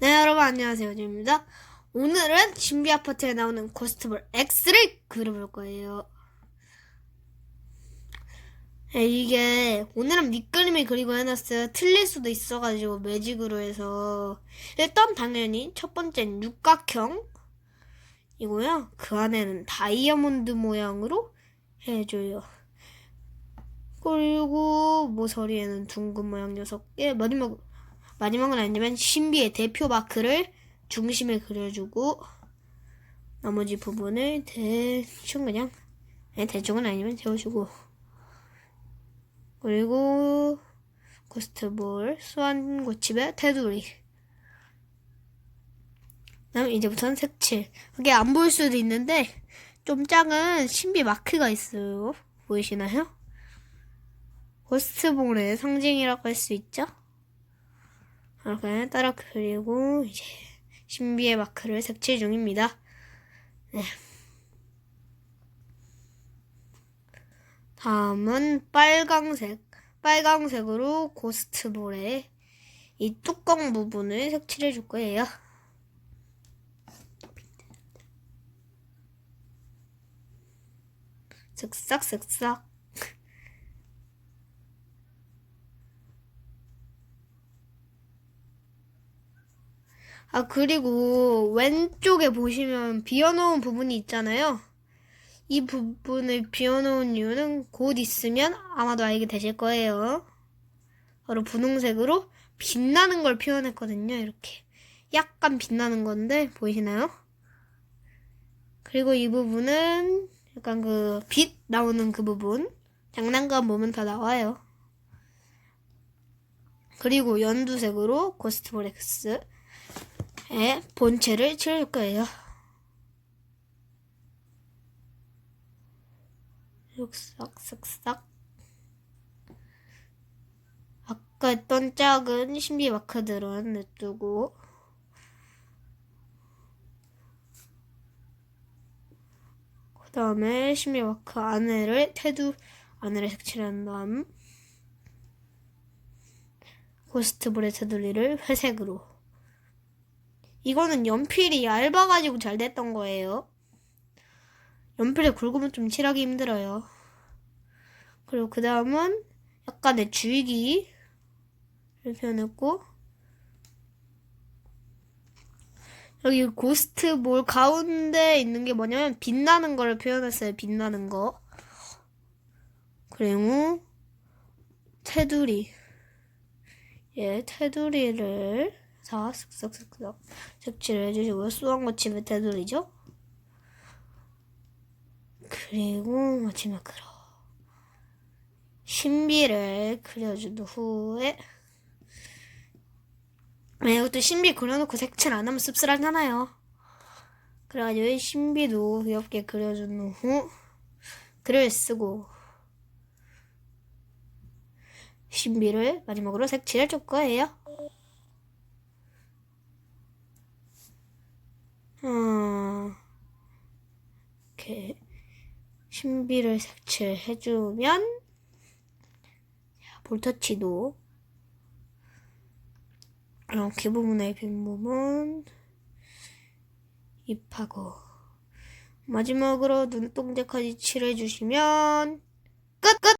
네, 여러분 안녕하세요. 저입니다. 오늘은 신비 아파트에 나오는 고스트볼 X를 그려볼 거예요. 네, 이게 오늘은 밑그림을 그리고 해놨어요. 틀릴 수도 있어가지고 매직으로 해서 일단 당연히 첫 번째는 육각형 이고요. 그 안에는 다이아몬드 모양으로 해줘요. 그리고 모서리에는 둥근 모양 6개 마지막 마지막은 아니지만 신비의 대표 마크를 중심에 그려주고 나머지 부분을 대충 그냥 네, 대충은 아니면 재워주고 그리고 고스트볼 수완 고칩의 테두리 그다음 이제부터는 색칠 이게 안 보일 수도 있는데 좀 작은 신비 마크가 있어요 보이시나요? 고스트볼의 상징이라고 할 수 있죠? 이렇게 따라 그리고 이제 신비의 마크를 색칠 중입니다. 네. 다음은 빨강색. 빨강색으로 고스트볼의 이 뚜껑 부분을 색칠해 줄 거예요. 슥싹슥싹. 아, 그리고 왼쪽에 보시면 비워놓은 부분이 있잖아요. 이 부분을 비워놓은 이유는 곧 있으면 아마도 알게 되실 거예요. 바로 분홍색으로 빛나는 걸 표현했거든요. 이렇게. 약간 빛나는 건데, 보이시나요? 그리고 이 부분은 약간 그 빛 나오는 그 부분. 장난감 보면 다 나와요. 그리고 연두색으로 고스트볼 X. 의 본체를 칠할 거예요. 쓱싹쓱싹. 아까 했던 작은 신비 마크들은 냅두고 그 다음에 신비 마크 안에를 테두 안에를 색칠한 다음 고스트 볼의 테두리를 회색으로 이거는 연필이 얇아가지고 잘 됐던 거예요. 연필에 굵으면 좀 칠하기 힘들어요. 그리고 그 다음은 약간의 줄기를 표현했고 여기 고스트볼 가운데 있는 게 뭐냐면 빛나는 거를 표현했어요. 빛나는 거. 그리고 테두리. 예, 테두리를 자, 쓱쓱쓱쓱 색칠을 해주시고요. 수왕고침의 테두리죠. 그리고 마지막으로 신비를 그려준 후에 네, 이것도 신비 그려놓고 색칠 안 하면 씁쓸하잖아요. 그래가지고 이 신비도 귀엽게 그려준 후 글을 쓰고 신비를 마지막으로 색칠해 줄 거예요. 어, 이렇게 신비를 색칠해주면 볼터치도 이렇게 부분의 빈 부분 입하고 마지막으로 눈동자까지 칠해주시면 끝! 끝!